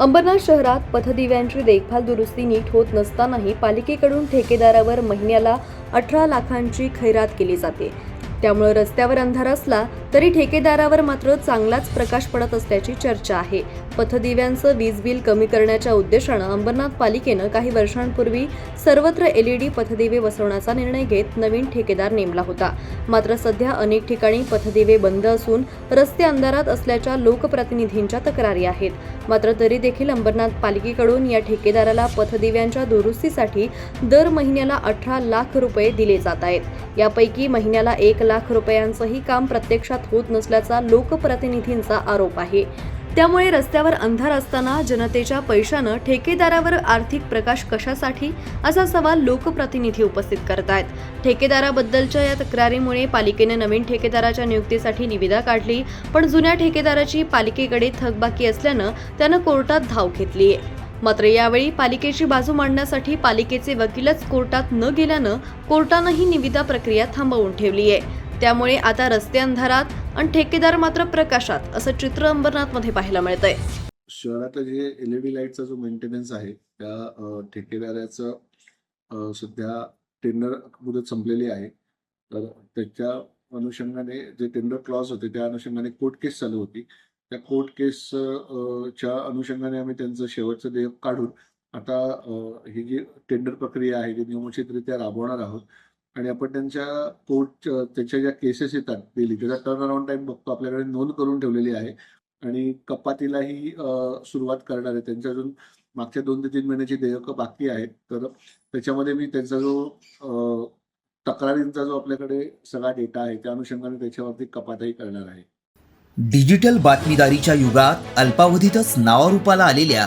अंबरनाथ शहरात पथदिव्यांची देखभाल दुरुस्ती नीट होत नसतानाही पालिकेकडून ठेकेदारावर महिन्याला अठरा लाखांची खैरात केली जाते. त्यामुळे रस्त्यावर अंधार असला तरी ठेकेदारावर मात्र चांगलाच प्रकाश पडत असल्याची चर्चा आहे. पथदिव्यांचं वीज बिल कमी करण्याच्या उद्देशानं अंबरनाथ पालिकेनं काही वर्षांपूर्वी सर्वत्र एलईडी पथदिवे बसवण्याचा निर्णय घेत नवीन ठेकेदार नेमला होता. मात्र सध्या अनेक ठिकाणी पथदिवे बंद असून रस्ते अंधारात असल्याच्या लोकप्रतिनिधींच्या तक्रारी आहेत. मात्र तरी देखील अंबरनाथ पालिकेकडून या ठेकेदाराला पथदिव्यांच्या दुरुस्तीसाठी दर महिन्याला अठरा लाख रुपये दिले जात आहेत. यापैकी महिन्याला एक लाख रुपयांचंही काम प्रत्यक्षात होत नसल्याचा लोकप्रतिनिधींचा आरोप आहे. त्यामुळे रस्त्यावर अंधार असताना जनतेच्या पैशानं ठेकेदारावर आर्थिक प्रकाश कशासाठी असा सवाल लोकप्रतिनिधी उपस्थित करतायत. ठेकेदाराबद्दलच्या या तक्रारीमुळे पालिकेनं नवीन ठेकेदाराच्या नियुक्तीसाठी निविदा काढली पण जुन्या ठेकेदाराची पालिकेकडे थकबाकी असल्यानं त्यानं कोर्टात धाव घेतली मात्र यावेळी पालिकेची बाजू मांडण्यासाठी पालिकेचे वकीलच कोर्टात न गेल्यानं कोर्टानंही निविदा प्रक्रिया थांबवून ठेवली आहे. त्यामुळे आता रस्ते अंधारात आणि ठेकेदार मात्र प्रकाशात असं चित्र अंबरनाथमध्ये पाहायला मिळतंय. शहरातलं जे एलईडी लाईटचा जो मेंटेनन्स आहे त्या ठेकेदाराचं सध्या टेंडर मुदत संपलेली आहे. तर त्याच्या अनुषंगाने जे टेंडर क्लॉज होते त्या अनुषंगाने कोर्ट केस चालू होती. त्या कोर्ट केस च्या अनुषंगाने आम्ही त्यांचं शेवटचं देयक काढून आता ही जी टेंडर प्रक्रिया आहे ती नियमितरित्या राबवणार आहोत आणि आपण त्यांच्या कोर्ट त्याच्या ज्या केसेस येतात डेली त्याचा टर्न अराउंड टाईम बघतो आपल्याकडे नोंद करून ठेवलेली आहे. आणि कपातीलाही सुरुवात करणार आहे. त्यांच्या अजून मागच्या दोन ते तीन महिन्याची देयकं बाकी आहेत. तर त्याच्यामध्ये मी त्यांचा जो तक्रारींचा जो आपल्याकडे सगळा डेटा आहे त्या अनुषंगाने त्याच्यावरती कपातही करणार आहे. डिजिटल बातमीदारीच्या युगात अल्पावधीतच नावारूपाला आलेल्या